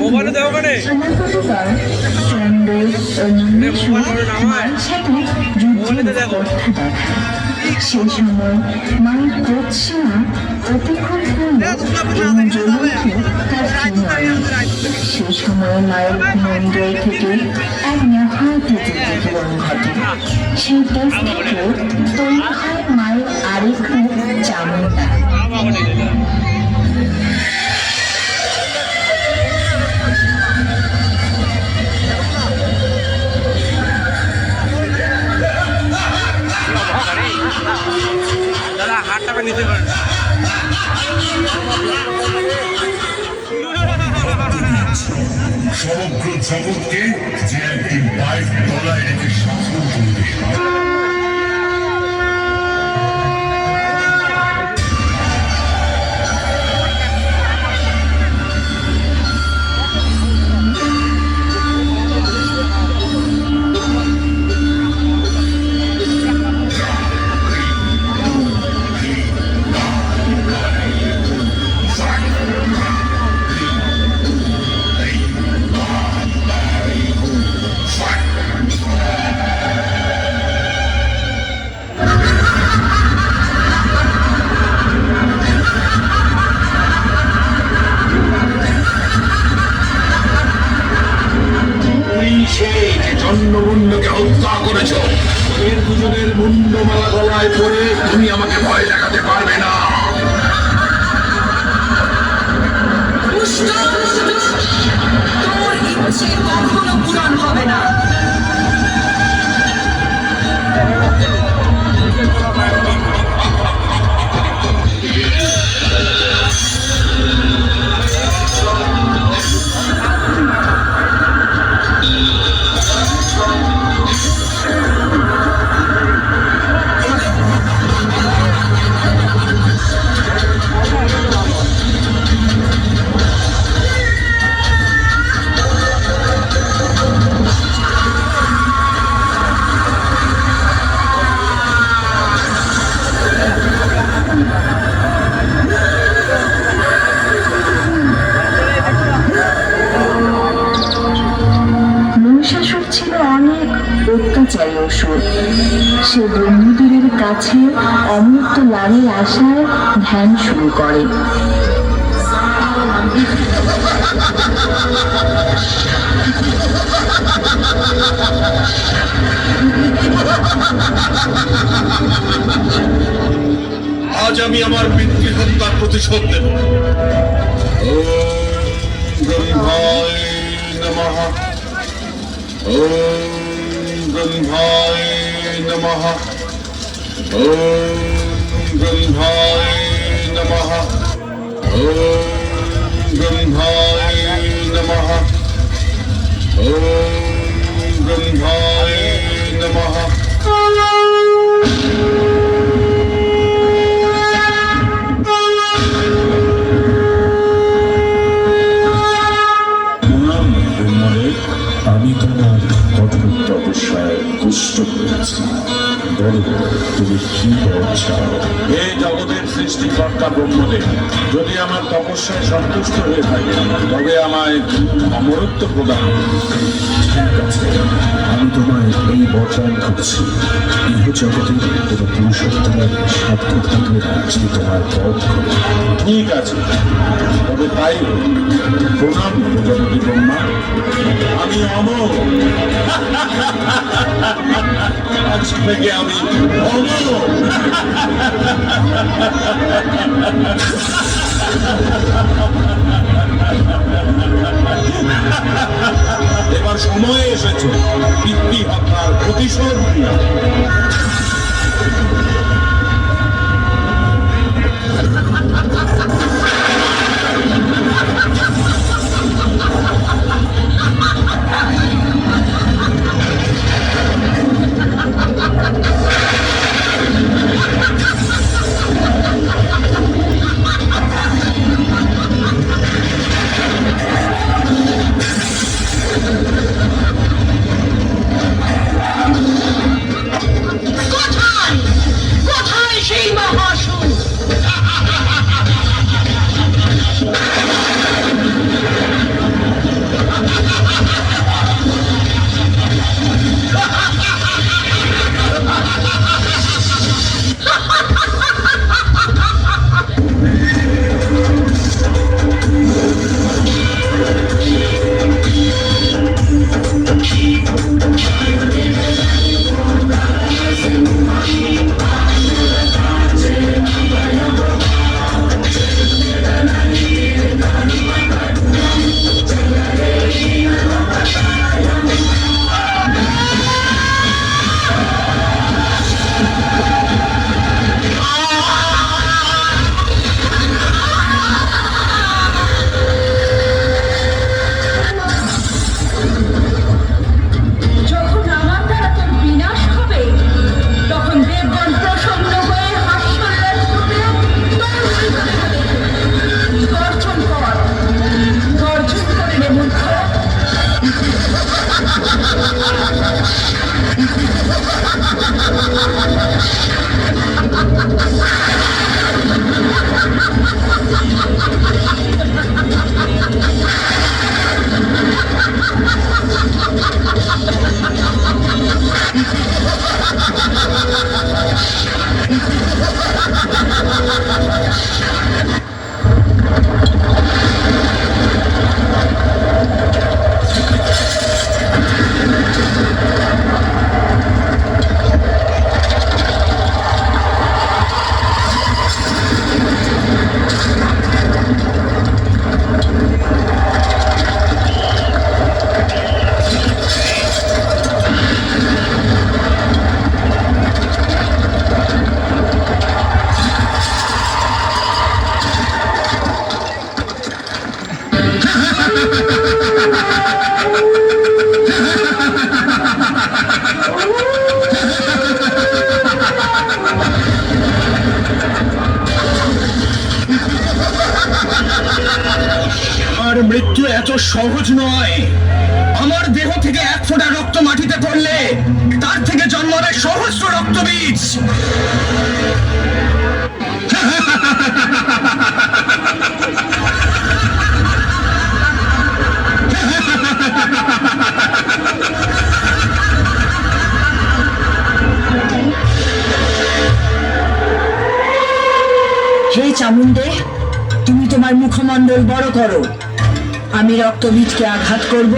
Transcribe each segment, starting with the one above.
মোবাইলে দেওয়া ওখানে মোবাইলেতে দেখো। সেই সময় মায়ের অতিক্রম সেই সময় মায়ের মন্দির থেকে এক মহাতি যুদ্ধবিরণ ঘটে। সেই দেশ থেকে তৈরি হয় মায়ের আরেক রূপ চামুন্ডা años যে জন্মমূল্যকে হত্যা করেছ। এর দুজনের মূল্যমালা গলায় পড়ে তুমি আমাকে ভয় দেখাতে পারবে না। কখনো পূরণ হবে না। অসুর সে বন্ধুদের কাছে অমৃত লাভের আশায় ধ্যান শুরু করে। আজ আমি আমার পিতৃহত্যার প্রতিশোধ ওম গন্ধায় নমঃ। ওম গন্ধায় नमः ওম গন্ধায় নমঃ। ওম গন্ধায় নমঃ। তুমি কি বল এই জগতের সৃষ্টিকর্তা ব্রহ্মদেব, যদি আমার তপস্যায় সন্তুষ্ট হয়ে থাকে, তবে আমায় অমরত্ব প্রদান। ঠিক আছে, আমি তোমায় এই বরদান করছি ইহ জগতে কোনো পুরুষোত্তমের সাধ্য থাকলে রাজ্যে তোমার পথ ঠিক আছে। হোক। প্রণাম প্রজাপতি ব্রহ্মা আমি অমর। আজ থেকে আমি অমর। এবার সময় এসেছে। পিতৃ হত্যার প্রতিশোধ সহজ নয়। আমার দেহ থেকে এক ফোঁটা রক্ত মাটিতে পড়লে তার থেকে জন্মাবে সহস্র রক্তবীজ হে চামুন্ডে তুমি তোমার মুখমণ্ডল বড় করো। আমি রক্তবীজকে আঘাত করব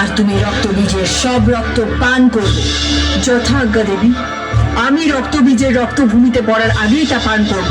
আর তুমি রক্তবীজের সব রক্ত পান করবে। যথাজ্ঞা দেবী, আমি রক্তবীজের রক্তভূমিতে পড়ার আগেই তা পান করব।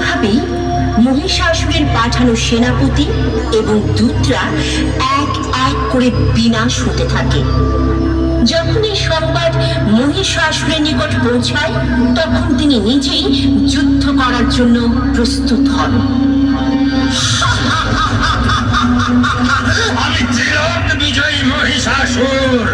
এইভাবেই মহিষাসুরের পাঠানো সেনাপতি এবং দূতরা এক এক করে বিনাশ হতে থাকে। যখন এই সংবাদ মহিষাসুরের নিকট পৌঁছায়, তখন তিনি নিজেই যুদ্ধ করার জন্য প্রস্তুত হন। আমি বিজয়ী মহিষাসুর।